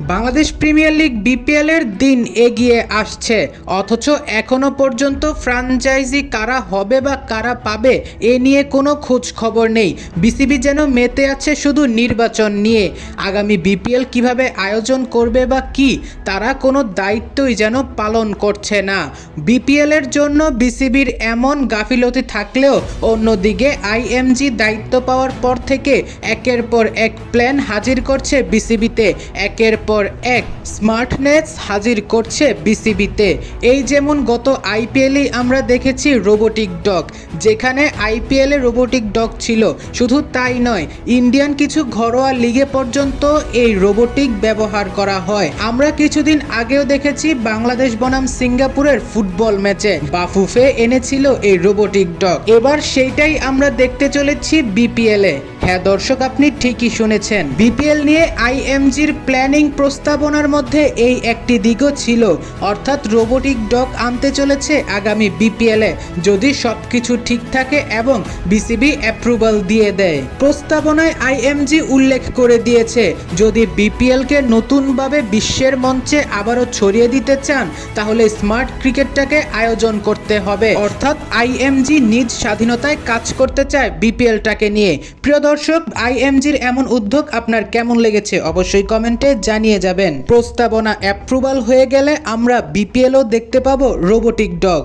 Bangladesh premier league BPL এর দিন এগিয়ে আসছে, অথচ এখনও পর্যন্ত ফ্রাঞ্চাইজি কারা হবে বা কারা পাবে এ নিয়ে কোনো খোঁজ খবর নেই। বিসিবি যেন মেতে আছে শুধু নির্বাচন নিয়ে। আগামী বিপিএল কীভাবে আয়োজন করবে বা কি, তারা কোনো দায়িত্বই যেন পালন করছে না। বিপিএল এর জন্য বিসিবির এমন গাফিলতি থাকলেও অন্যদিকে আইএমজি দায়িত্ব পাওয়ার পর থেকে একের পর এক প্ল্যান হাজির করছে বিসিবিতে। একের পর এক স্মার্টনেস হাজির করছে বিসিবিতে। এই যেমন গত আইপিএলই আমরা দেখেছি রোবোটিক ডগ, যেখানে আইপিএলে রোবোটিক ডগ ছিল, শুধু তাই নয়, ইন্ডিয়ান কিছু ঘরোয়া লিগে পর্যন্ত এই রোবোটিক ব্যবহার করা হয়। আমরা কিছুদিন আগেও দেখেছি বাংলাদেশ বনাম সিঙ্গাপুরের ফুটবল ম্যাচে বাফুফে এনেছিল এই রোবোটিক ডগ। এবার সেইটাই আমরা দেখতে চলেছি বিপিএল। হ্যাঁ দর্শক, আপনি ঠিকই শুনেছেন। বিপিএল নিয়ে আইএমজির প্ল্যানিং প্রস্তাবনার মধ্যে এই একটি দিকও ছিল। অর্থাৎ রোবোটিক ডগ আনতে চলেছে আগামী বিপিএল যদি সবকিছু ঠিক থাকে এবং বিসিবি অ্যাপ্রুভাল দিয়ে দেয়। প্রস্তাবনায় আইএমজি উল্লেখ করে দিয়েছে, যদি বিপিএল কে নতুনভাবে বিশ্বের মঞ্চে আবারও ছড়িয়ে দিতে চান, তাহলে স্মার্ট ক্রিকেটটাকে আয়োজন করতে হবে। অর্থাৎ আইএমজি নিজ স্বাধীনতায় কাজ করতে চায় বিপিএলটাকে নিয়ে। প্রিয় দর্শক আইএমজির এমন উদ্যোগ আপনার কেমন লেগেছে অবশ্যই কমেন্টে জানিয়ে যাবেন। প্রস্তাবনা অ্যাপ্রুভাল হয়ে গেলে আমরা বিপিএলও দেখতে পাবো রোবোটিক ডগ